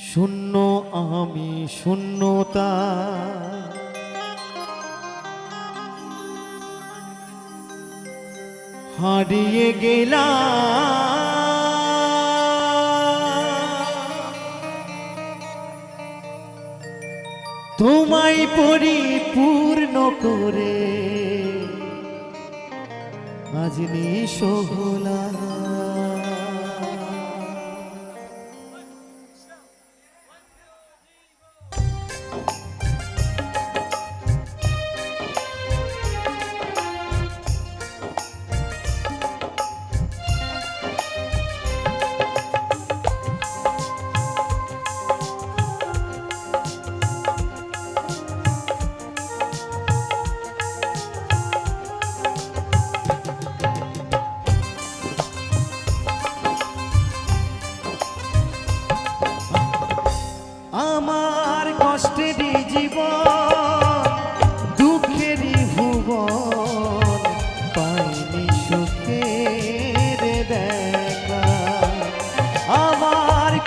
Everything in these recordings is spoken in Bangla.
শূন্য আমি শূন্যতা। হারিয়ে গেলাম। তোমায় পরিপূর্ণ করে আজ নিশোলা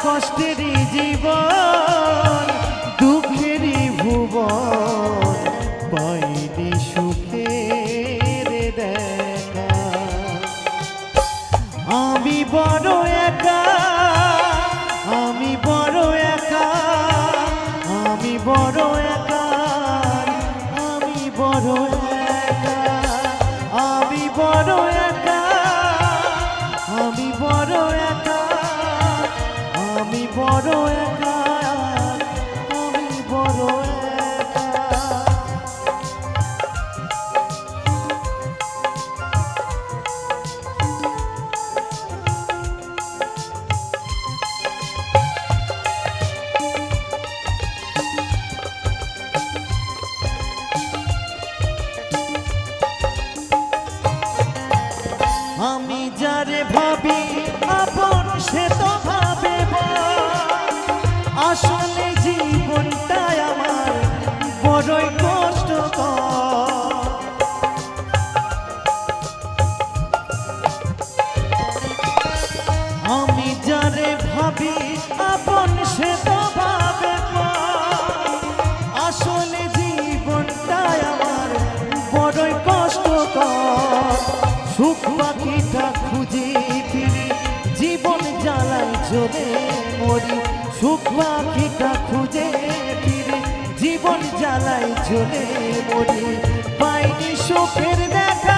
কষ্টেরই জীবন, দুঃখেরই ভুবন, পাইনি সুখের দেখা। আমি বড় একা, আমি বড় একা, আমি বড় একা, আমি বড় একা, আমি বড় একা ভাবি আপন সে। আসলে জীবনটাই কষ্টকর। জীবন জ্বালাই চলে মরি। সুখ পাখিটা খুঁজে ফিরি, জীবন জ্বালাই চলে মরি। পাইনি সুখের দেখা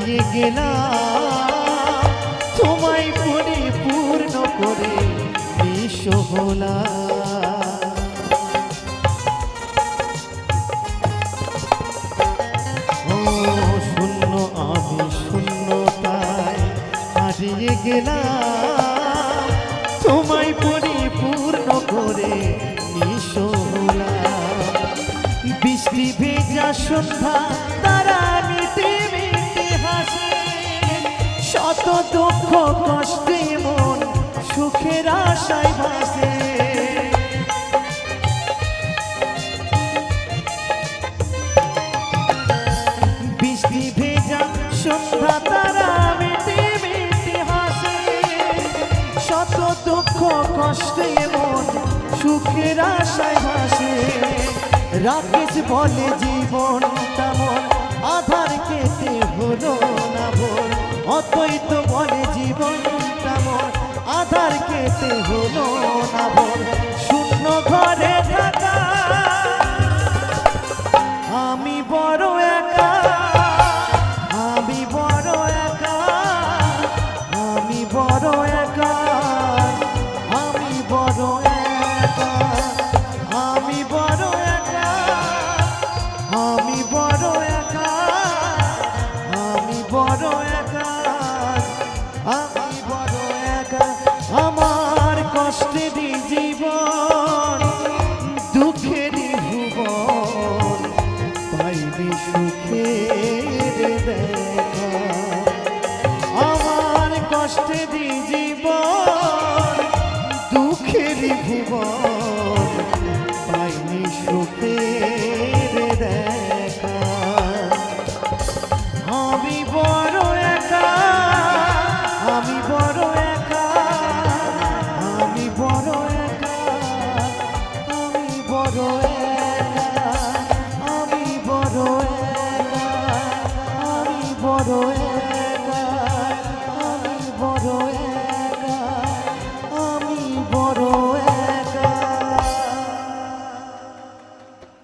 হারিয়ে গেলাম। তোমায় পরিপূর্ণ করে ও শূন্য, আমি শূন্যতায় হারিয়ে গেলাম। তোমায় পরিপূর্ণ করে নিঃসহলা বৃষ্টি ভেজা সন্ধ্যা শত দুঃখ কষ্টে মন সুখের আশায় ভাসে। বৃষ্টি ভেজা সন্ধ্যা তারা মিটে মিটে হাসে। শত দুঃখ কষ্টে মন সুখের আশায় ভাসে। রাকেশ বলে জীবন তেমন আধার কেটে হলো না ভোর। অতই তো বলে জীবনটা মন আধার কেটে হলো না বল বড়